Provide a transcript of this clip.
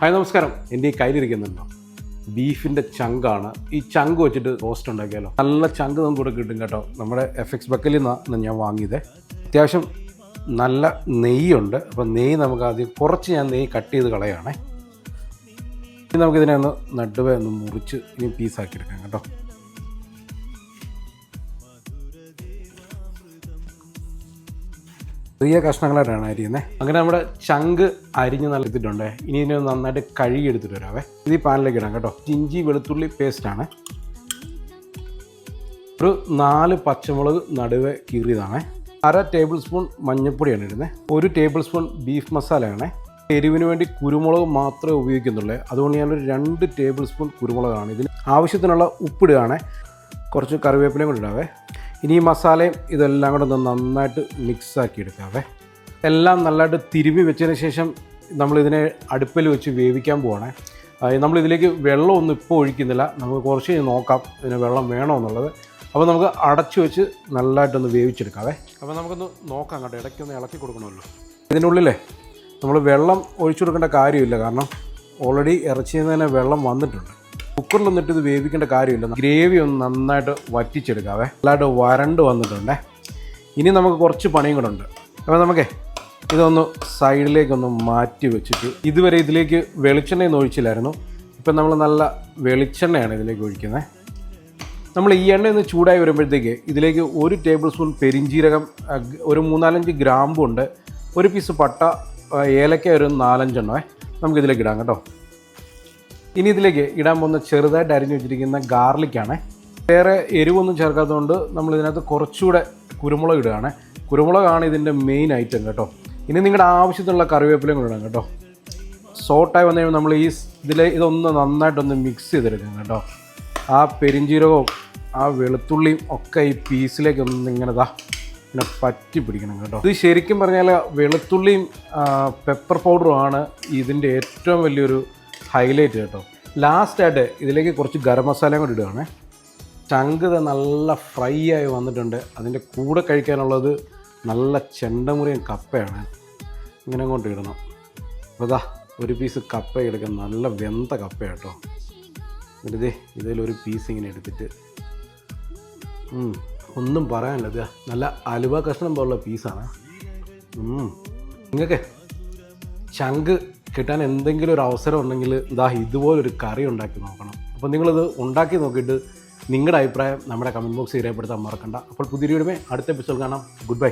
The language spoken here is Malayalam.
ഹായ് നമസ്കാരം. എന്റെ ഈ കയ്യിലിരിക്കുന്നുണ്ടോ? ബീഫിന്റെ ചങ്കാണ്. ഈ ചങ്ക് വെച്ചിട്ട് റോസ്റ്റ് ഉണ്ടാക്കിയാലോ? നല്ല ചങ്ക് നമുക്ക് ഇവിടെ കിട്ടും കേട്ടോ. നമ്മുടെ എഫ് എക്സ് ബക്കലിൽ നിന്നാണ് ഞാൻ വാങ്ങിയത്. അത്യാവശ്യം നല്ല നെയ്യുണ്ട്. അപ്പോൾ നെയ്യ് നമുക്ക് ആദ്യം കുറച്ച് ഞാൻ നെയ്യ് കട്ട് ചെയ്ത് കളയാണേ നമുക്കിതിനെ ഒന്ന് നടുവേ ഒന്ന് മുറിച്ച് ഇനി പീസാക്കി എടുക്കാം കേട്ടോ. ചെറിയ കഷ്ണങ്ങളായിട്ടാണ് അരിയുന്നത് അങ്ങനെ നമ്മുടെ ചങ്ക് അരിഞ്ഞ് നൽകിയിട്ടുണ്ട് ഇനി ഇതിനെ നന്നായിട്ട് കഴുകി എടുത്തിട്ട് വരാവേ. ഇത് ഈ പാനിലേക്ക് ഇടാം കേട്ടോ. ഇഞ്ചി വെളുത്തുള്ളി പേസ്റ്റാണ് ഒരു നാല് പച്ചമുളക് നടുവേ കീറിയതാണ്. അര ടേബിൾ സ്പൂൺ മഞ്ഞൾപ്പൊടിയാണ് ഇടുന്നത് ഒരു ടേബിൾ സ്പൂൺ ബീഫ് മസാലയാണ് എരിവിന് വേണ്ടി കുരുമുളക് മാത്രമേ ഉപയോഗിക്കുന്നുള്ളൂ. അതുകൊണ്ട് ഞാനൊരു രണ്ട് ടേബിൾ സ്പൂൺ കുരുമുളകാണ്. ഇതിന് ആവശ്യത്തിനുള്ള ഉപ്പിടുകയാണ്. കുറച്ച് കറിവേപ്പിലയും കൂടി ഇടാവേ. ഇനി ഈ മസാലയും ഇതെല്ലാം കൂടെ ഒന്ന് നന്നായിട്ട് മിക്സാക്കി എടുക്കാവേ എല്ലാം നല്ലതായിട്ട് തിരുമ്മി വെച്ചതിന് ശേഷം നമ്മളിതിനെ അടുപ്പിൽ വെച്ച് വേവിക്കാൻ പോവാണേ. നമ്മളിതിലേക്ക് വെള്ളമൊന്നും ഇപ്പോൾ ഒഴിക്കുന്നില്ല. നമുക്ക് കുറച്ച് കഴിഞ്ഞ് നോക്കാം ഇതിന് വെള്ളം വേണോ എന്നുള്ളത്. അപ്പോൾ നമുക്ക് അടച്ചു വെച്ച് നല്ലതായിട്ടൊന്ന് വേവിച്ചെടുക്കാവേ. അപ്പോൾ നമുക്കൊന്ന് നോക്കാം കേട്ടോ ഇടയ്ക്കൊന്ന് ഇളക്കി കൊടുക്കണമല്ലോ. ഇതിനുള്ളിലെ നമ്മൾ വെള്ളം ഒഴിച്ചു കൊടുക്കേണ്ട കാര്യമില്ല. കാരണം ഓൾറെഡി ഇറച്ചിയിൽ നിന്ന് തന്നെ വെള്ളം വന്നിട്ടുണ്ട്. കുക്കറിലൊന്നിട്ട് ഇത് വേവിക്കേണ്ട കാര്യമില്ല. ഗ്രേവി ഒന്ന് നന്നായിട്ട് വറ്റിച്ചെടുക്കാവേ. നല്ലതായിട്ട് വരണ്ട് വന്നിട്ടുണ്ടേ. ഇനി നമുക്ക് കുറച്ച് പണിയും കൂടെ ഉണ്ട്. അപ്പോൾ നമുക്കേ ഇതൊന്ന് സൈഡിലേക്കൊന്ന് മാറ്റി വെച്ചിട്ട് ഇതുവരെ ഇതിലേക്ക് വെളിച്ചെണ്ണയൊന്നും ഒഴിച്ചില്ലായിരുന്നു. ഇപ്പം നമ്മൾ നല്ല വെളിച്ചെണ്ണയാണ് ഇതിലേക്ക് ഒഴിക്കുന്നത്. നമ്മൾ ഈ എണ്ണ ഒന്ന് ചൂടായി വരുമ്പോഴത്തേക്ക് ഇതിലേക്ക് ഒരു ടേബിൾ സ്പൂൺ പെരിഞ്ചീരകം ഒരു മൂന്നാലഞ്ച് ഗ്രാമ്പുണ്ട്. ഒരു പീസ് പട്ട ഏലക്ക ഒരു നാലഞ്ചെണ്ണേ നമുക്കിതിലേക്ക് ഇടാം കേട്ടോ. ഇനി ഇതിലേക്ക് ഇടാൻ പോകുന്ന ചെറുതായിട്ട് അരിഞ്ഞു വെച്ചിരിക്കുന്ന ഗാർലിക്കാണ്. വേറെ എരിവൊന്നും ചേർക്കാത്തതുകൊണ്ട് നമ്മൾ ഇതിനകത്ത് കുറച്ചുകൂടെ കുരുമുളക് ഇടുകയാണ്. കുരുമുളകാണ് ഇതിന്റെ മെയിൻ ഐറ്റം കേട്ടോ. ഇനി നിങ്ങളുടെ ആവശ്യത്തിനുള്ള കറിവേപ്പിലയും കൂടെ ഇടാം കേട്ടോ. സോട്ടായി വന്നു കഴിയുമ്പോൾ നമ്മൾ ഈ ഇതിൽ ഇതൊന്ന് നന്നായിട്ടൊന്ന് മിക്സ് ചെയ്തെടുക്കാം കേട്ടോ. ആ പെരിഞ്ചീരകവും ആ വെളുത്തുള്ളിയും ഒക്കെ ഈ പീസിലേക്ക് ഒന്ന് ഇങ്ങനെ ഇതാ ഇങ്ങനെ പറ്റി പിടിക്കണം കേട്ടോ. ഇത് ശരിക്കും പറഞ്ഞാൽ വെളുത്തുള്ളിയും പെപ്പർ പൗഡറും ആണ് ഇതിന്റെ ഏറ്റവും വലിയൊരു ഹൈലൈറ്റ് കേട്ടോ. ലാസ്റ്റ് ലാസ്റ്റായിട്ട് ഇതിലേക്ക് കുറച്ച് ഗരം മസാലയും കൂടി ഇടുകയാണേ. ചങ്ക് നല്ല ഫ്രൈ ആയി വന്നിട്ടുണ്ട്. അതിന്റെ കൂടെ കഴിക്കാനുള്ളത് നല്ല ചെണ്ടമുറിയും കപ്പയാണ്. ഇങ്ങനെ കൊണ്ട് ഇടണം. ദാ ഒരു പീസ് കപ്പ എടുക്കാൻ നല്ല വെന്ത കപ്പ കേട്ടോ. എന്നിട്ട് ഇതിലൊരു പീസ് ഇങ്ങനെ എടുത്തിട്ട്. ഒന്നും പറയാനില്ല. ഇതാ നല്ല അലുവ കഷ്ണം പോലുള്ള പീസാണ് നിങ്ങൾക്ക് ചങ്ക് കിട്ടാൻ എന്തെങ്കിലും ഒരു അവസരം ഉണ്ടെങ്കിൽ ഇതാ ഇതുപോലൊരു കറി ഉണ്ടാക്കി നോക്കണം. അപ്പോൾ നിങ്ങളിത് ഉണ്ടാക്കി നോക്കിയിട്ട് നിങ്ങളുടെ അഭിപ്രായം നമ്മുടെ കമന്റ് ബോക്സിൽ രേഖപ്പെടുത്താൻ മറക്കണ്ട. അപ്പോൾ പുതിയ വീടുമേ അടുത്ത എപ്പിസോഡ് കാണാം. Good bye